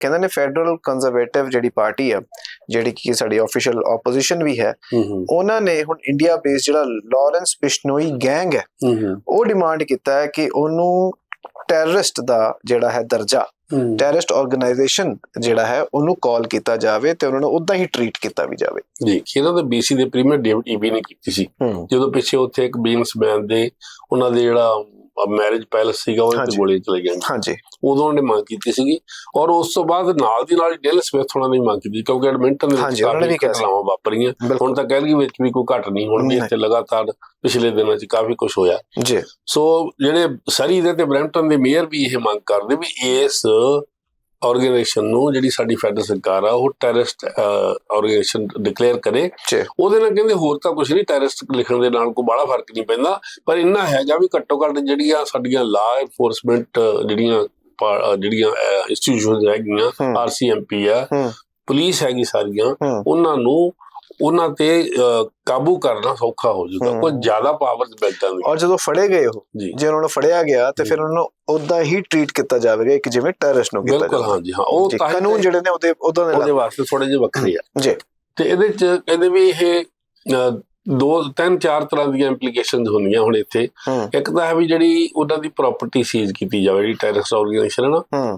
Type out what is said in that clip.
ਕਹਿੰਦੇ ਨੇ federal conservative ਜਿਹੜੀ ਪਾਰਟੀ ਆ ਜਿਹੜੀ ਕਿ ਸਾਡੀ ਆਫੀਸ਼ੀਅਲ ਆਪੋਜੀਸ਼ਨ ਵੀ ਹੈ ਉਹਨਾਂ ਨੇ ਹੁਣ ਇੰਡੀਆ ਬੇਸ ਜਿਹੜਾ ਲਾਰੈਂਸ ਬਿਸ਼ਨੋਈ ਗੈਂਗ ਹੈ ਉਹ ਡਿਮਾਂਡ ਕੀਤਾ ਹੈ ਕਿ ਉਹਨੂੰ ਟੈਰਰਿਸਟ ਦਾ ਜਿਹੜਾ ਹੈ ਦਰਜਾ ਟੈਰਰਿਸਟ ਆਰਗੇਨਾਈਜੇਸ਼ਨ ਜਿਹੜਾ ਹੈ ਉਹਨੂੰ ਕਾਲ ਕੀਤਾ ਜਾਵੇ ਤੇ ਉਹਨਾਂ ਨੂੰ ਉਦਾਂ ਹੀ ਟਰੀਟ ਕੀਤਾ ਵੀ ਜਾਵੇ। ਜੀ ਇਹਨਾਂ ਦੇ ਬੀਸੀ ਦੇ ਪ੍ਰੀਮੀਅਰ ਡੇਵਿਡ ਈਬੀ ਨੇ ਕੀਤੀ ਸੀ। ਜਦੋਂ ਪਿੱਛੇ ਉੱਥੇ ਇੱਕ ਬਿਜ਼ਨਸਮੈਨ ਦੇ ਉਹਨਾਂ ਦੇ ਜਿਹੜਾ ਮੈਰਿਜ ਪੈਲਸ ਸੀਗਾ ਉਹਦੇ ਤੇ ਹਾਂਜੀ। ਗੋਲੀ ਚਲਾਈ ਗਈ ਹਾਂਜੀ ਉਦੋਂ ਉਹਨੇ ਮੰਗ ਕੀਤੀ ਸੀਗੀ ਔਰ ਉਸ ਤੋਂ ਬਾਅਦ ਨਾਲ ਦੀ ਨਾਲ ਡੇਲ ਸਮਿਥ ਉਹਨਾਂ ਨੇ ਮੰਗ ਕੀਤੀ ਕਿਉਂਕਿ ਐਡਮਿੰਟਨ ਦੇ ਵਿੱਚ ਹਾਂਜੀ, ਉਹਨਾਂ ਨੇ ਕਾਫੀ ਵੀ ਕਿਹਾ ਸੀ। ਘਟਨਾਵਾਂ ਵਾਪਰੀਆਂ ਹੁਣ ਤਾਂ ਕਹਿਲਗੀ ਵਿੱਚ ਵੀ ਕੋਈ ਘਟ ਨਹੀਂ ਹੁਣ ਵੀ। ਇੱਥੇ ਲਗਾਤਾਰ ਪਿਛਲੇ ਦਿਨਾਂ 'ਚ ਕਾਫੀ ਕੁਝ ਹੋਇਆ ਜੀ ਸੋ ਜਿਹੜੇ ਸਰੀ ਦੇ ਤੇ ਬ੍ਰੈਂਪਟਨ ਦੇ ਮੇਅਰ ਵੀ ਇਹ ਮੰਗ ਕਰਦੇ ਵੀ ਇਸ ਆਰਗੇਨਾਈਜੇਸ਼ਨ ਨੂੰ ਜਿਹੜੀ ਸਾਡੀ ਫੈਡਰਲ ਸਰਕਾਰ ਆ ਉਹ ਟੈਰਰਿਸਟ ਆਰਗੇਨਾਈਜੇਸ਼ਨ ਡਿਕਲੇਅਰ ਕਰੇ ਉਹਦੇ ਨਾਲ ਕਹਿੰਦੇ ਹੋਰ ਤਾਂ ਕੁਝ ਨਹੀਂ ਟੈਰਰਿਸਟ ਲਿਖਣ ਦੇ ਨਾਲ ਕੋਈ ਬੜਾ ਫ਼ਰਕ ਨਹੀਂ ਪੈਂਦਾ ਪਰ ਇੰਨਾ ਹੈਗਾ ਵੀ ਘੱਟੋ ਘੱਟ ਜਿਹੜੀਆਂ ਸਾਡੀਆਂ ਲਾ ਐਨਫੋਰਸਮੈਂਟ ਜਿਹੜੀਆਂ ਜਿਹੜੀਆਂ ਇੰਸਟੀਟਿਊਸ਼ਨਸ ਹੈਗੀਆਂ। ਆਰਸੀਐਮਪੀ ਆ। ਪੁਲਿਸ ਹੈਗੀ ਸਾਰੀਆਂ। ਉਹਨਾਂ ਨੂੰ ਉਹਨਾਂ ਤੇ ਕਾਬੂ ਕਰਨਾ ਸੌਖਾ ਹੋ ਜਾਊਗਾ। ਹੂੰ। ਕੋਈ ਜ਼ਿਆਦਾ ਪਾਵਰਸ ਬੈਠਾਂ ਦੀ ਔਰ ਜਦੋਂ ਫੜੇ ਗਏ ਉਹ ਜੀ। ਉਹਨਾਂ ਨੂੰ ਫੜਿਆ ਗਿਆ ਤੇ ਫਿਰ ਉਹਨਾਂ ਨੂੰ ਉਦਾਂ ਹੀ ਟਰੀਟ ਕੀਤਾ ਜਾਵੇਗਾ ਇੱਕ ਜਿਵੇਂ ਟੈਰਰਿਸਟ ਨੂੰ ਕੀਤਾ ਬਿਲਕੁਲ ਜਾਂਦਾ ਹਾਂ ਜੀ ਹਾਂ ਉਹ ਕਾਨੂੰਨ ਜਿਹੜੇ ਨੇ ਉਹਦੇ ਉਦਾਂ ਦੇ ਉਹਦੇ ਵਾਸਤੇ ਥੋੜੇ ਜਿਹੇ ਵੱਖਰੇ ਆ। ਜੀ। ਤੇ ਇਹਦੇ ਚ ਕਹਿੰਦੇ ਵੀ ਇਹ ਦੋ ਤਿੰਨ ਚਾਰ ਤਰ੍ਹਾਂ ਦੀਆਂ ਇੰਪਲੀਕੇਸ਼ਨਸ ਹੁੰਦੀਆਂ ਹੁਣ ਇੱਥੇ। ਇੱਕ ਤਾਂ ਹੈ ਵੀ ਜਿਹੜੀ ਉਹਨਾਂ ਦੀ ਪ੍ਰਾਪਰਟੀ ਸੀਜ਼ ਕੀਤੀ ਜਾਵੇ ਜਿਹੜੀ ਟੈਰਰਿਸਟ ਆਰਗੇਨਾਈਜੇਸ਼ਨ ਹੈ ਨਾ। ਹੂੰ।